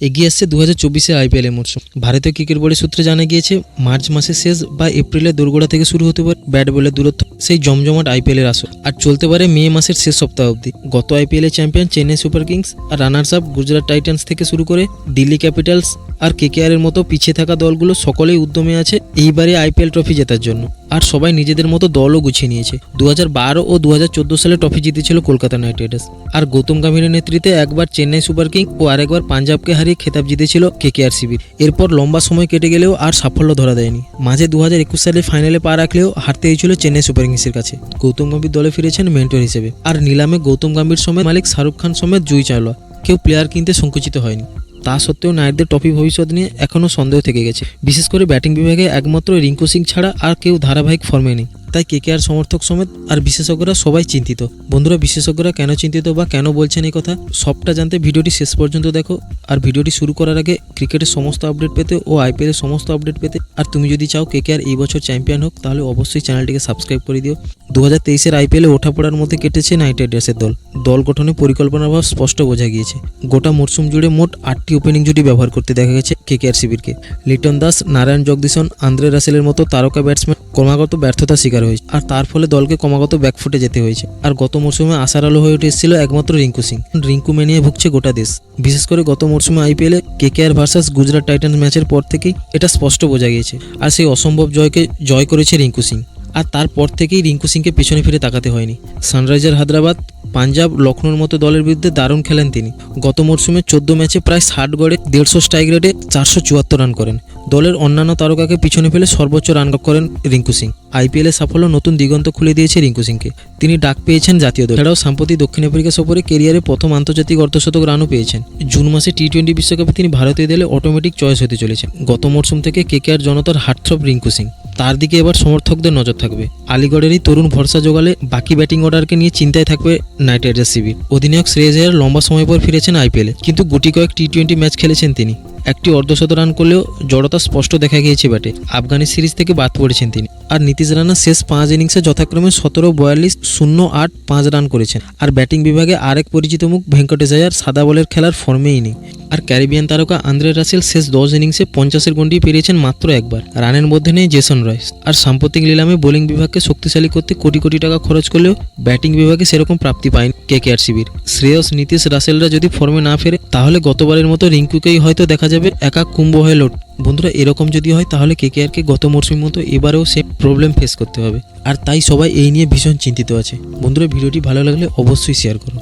এগিয়ে আসছে দু হাজার চব্বিশের আইপিএলের মরশুম। ভারতীয় ক্রিকেট বোর্ডের সূত্রে জানা গিয়েছে, মার্চ মাসের শেষ বা এপ্রিলের দোরগোড়া থেকে শুরু হতে পারে ব্যাট বলের দূরত্ব, সেই জমজমাট আইপিএলের আসর। আর চলতে পারে মে মাসের শেষ সপ্তাহ অবধি। গত আইপিএলের চ্যাম্পিয়ন চেন্নাই সুপার কিংস আর রানার্স আপ গুজরাট টাইটান্স থেকে শুরু করে দিল্লি ক্যাপিটালস আর কেকেআর এর মতো পিছিয়ে থাকা দলগুলো সকলেই উদ্যমে আছে এইবারে আইপিএল ট্রফি জেতার জন্য। আর সবাই নিজেদের মতো দলও গুছিয়ে নিয়েছে। দু বারো ও দু হাজার চোদ্দ সালে ট্রফি জিতেছিল কলকাতা নাইট রাইডার্স আর গৌতম গম্ভীরের নেতৃত্বে একবার চেন্নাই সুপার কিং ও আরেকবার পাঞ্জাবকে হারিয়ে খেতাব জিতেছিল কেকেআর শিবির। এরপর লম্বা সময় কেটে গেলেও আর সাফল্য ধরা দেয়নি। মাঝে দু হাজার একুশ সালে ফাইনালে পা রাখলেও হারতে হয়েছিল চেন্নাই সুপার কিংসের কাছে। গৌতম গম্ভীর দলে ফিরেছেন মেন্টর হিসেবে। আর নিলামে গৌতম গম্ভীর সমেত মালিক শাহরুখ খান সমেত জুই চাওলা। কেউ প্লেয়ার কিনতে সংকুচিত হয়নি। তা সত্ত্বেও নাইটদের ট্রফি ভবিষ্যৎ নিয়ে এখনও সন্দেহ থেকে গেছে। বিশেষ করে ব্যাটিং বিভাগে একমাত্র রিঙ্কু সিং ছাড়া আর কেউ ধারাবাহিক ফর্মে নেই। তাই কেকেআর সমর্থক সমেত আর বিশেষজ্ঞরা সবাই চিন্তিত। বন্ধুরা, বিশেষজ্ঞরা কেন চিন্তিত বা কেন বলছেন এই কথা সবটা জানতে ভিডিওটি শেষ পর্যন্ত দেখো। আর ভিডিওটি শুরু করার আগে ক্রিকেটের সমস্ত আপডেট পেতে ও আইপিএলের সমস্ত আপডেট পেতে আর তুমি যদি চাও কেকেআর এই বছর চ্যাম্পিয়ন হোক, তাহলে অবশ্যই চ্যানেলটিকে সাবস্ক্রাইব করে দিও। দু হাজার তেইশের আইপিএলে ওঠা পড়ার মধ্যে কেটেছে নাইট রাইডার্সের দল। দল গঠনে পরিকল্পনার ভাব স্পষ্ট বোঝা গিয়েছে। গোটা মরশুম জুড়ে মোট আটটি ওপেনিং জুটি ব্যবহার করতে দেখা গেছে কেকেআর শিবিরকে। লিটন দাস, নারায়ণ জগদীশন, আন্দ্রে রাসেলের মতো তারকা ব্যাটসম্যান ক্রমাগত ব্যর্থতার শিকার হয়েছে। আর তার ফলে দলকে ক্রমাগত ব্যাকফুটে যেতে হয়েছে। আর গত মরশুমে আশার আলো হয়ে উঠে এসেছিল একমাত্র রিঙ্কু সিং। রিঙ্কু মেনিয়ে ভুগছে গোটা দেশ। বিশেষ করে গত মরশুমে আইপিএলে কেকেআর ভার্সাস গুজরাট টাইটান্স ম্যাচের পর থেকেই এটা স্পষ্ট বোঝা গিয়েছে। আর সেই অসম্ভব জয়কে জয় করেছে রিঙ্কু সিং। আর তারপর থেকেই রিঙ্কু সিংকে পেছনে ফিরে তাকাতে হয়নি। সানরাইজার হায়দ্রাবাদ, পাঞ্জাব লখনৌর মতো দলের বিরুদ্ধে দারুণ খেলেন তিনি। গত মরশুমে চোদ্দ ম্যাচে প্রায় ষাট গড়ে দেড়শো স্ট্রাইক রেটে চারশো চুয়াত্তর রান করেন। দলের অন্যান্য তারকাকে পিছনে ফেলে সর্বোচ্চ রান করেন রিঙ্কু সিং। আইপিএলের সাফল্য নতুন দিগন্ত খুলে দিয়েছে রিঙ্কু সিংকে। তিনি ডাক পেয়েছেন জাতীয় দল। এছাড়াও সাম্প্রতিক দক্ষিণ আফ্রিকা সফরে কেরিয়ারে প্রথম আন্তর্জাতিক অর্ধশতক রানও পেয়েছেন। জুন মাসে টি টোয়েন্টি বিশ্বকাপে তিনি ভারতীয় দলে অটোমেটিক চয়েস হতে চলেছেন। গত মরশুম থেকে কেকেআর জনতার হার্টথ্রব রিঙ্কু সিং। তার দিকে এবার সমর্থকদের নজর থাকবে। আলিগড়েরই তরুণ ভরসা জোগালে বাকি ব্যাটিং অর্ডারকে নিয়ে চিন্তায় থাকবে নাইট রাইডার্স শিবির অধিনায়ক শ্রেয়স লম্বা সময় পর ফিরেছেন আইপিএলে কিন্তু গুটি কয়েক টি টোয়েন্টি ম্যাচ খেলেছেন তিনি। একটি অর্ধশত রান করলেও জড়তা স্পষ্ট দেখা গিয়েছে ব্যাটে। আফগানি সিরিজ থেকে বাদ পড়েছেন তিনি। আর নীতিশ রানা শেষ পাঁচ ইনিংসে যথাক্রমে সতেরো, বয়াল্লিশ, শূন্য, আট, পাঁচ রান করেছেন। আর ব্যাটিং বিভাগে আরেক পরিচিত মুখ ভেঙ্কটেশ আয়ার সাদা বলের খেলার ফর্মেই নেই। আর ক্যারিবিয়ান তারকা আন্দ্রে রাসেল শেষ দশ ইনিংসে পঞ্চাশের গন্ডি পেরিয়েছেন মাত্র একবার। রানের মধ্যে নেই জেসন রয়স। আর সাম্প্রতিক নিলামে বোলিং বিভাগকে শক্তিশালী করতে কোটি কোটি টাকা খরচ করলেও ব্যাটিং বিভাগে সেরকম প্রাপ্তি পায়নি কে কে আর শ্রেয়স, নীতিশ, রাসেলরা যদি ফর্মে না ফেরে, তাহলে গতবারের মতো রিঙ্কুকেই হয়তো দেখা যাবে, একা কুম্ভ হয়ে লোট বন্ধুরা, এরকম যদি হয়, তাহলে কে কে গত মরশুমের মতো এবারেও সে প্রবলেম ফেস করতে হবে। আর তাই সবাই এই নিয়ে ভীষণ চিন্তিত আছে। বন্ধুরা, ভিডিওটি ভালো লাগলে অবশ্যই শেয়ার করো।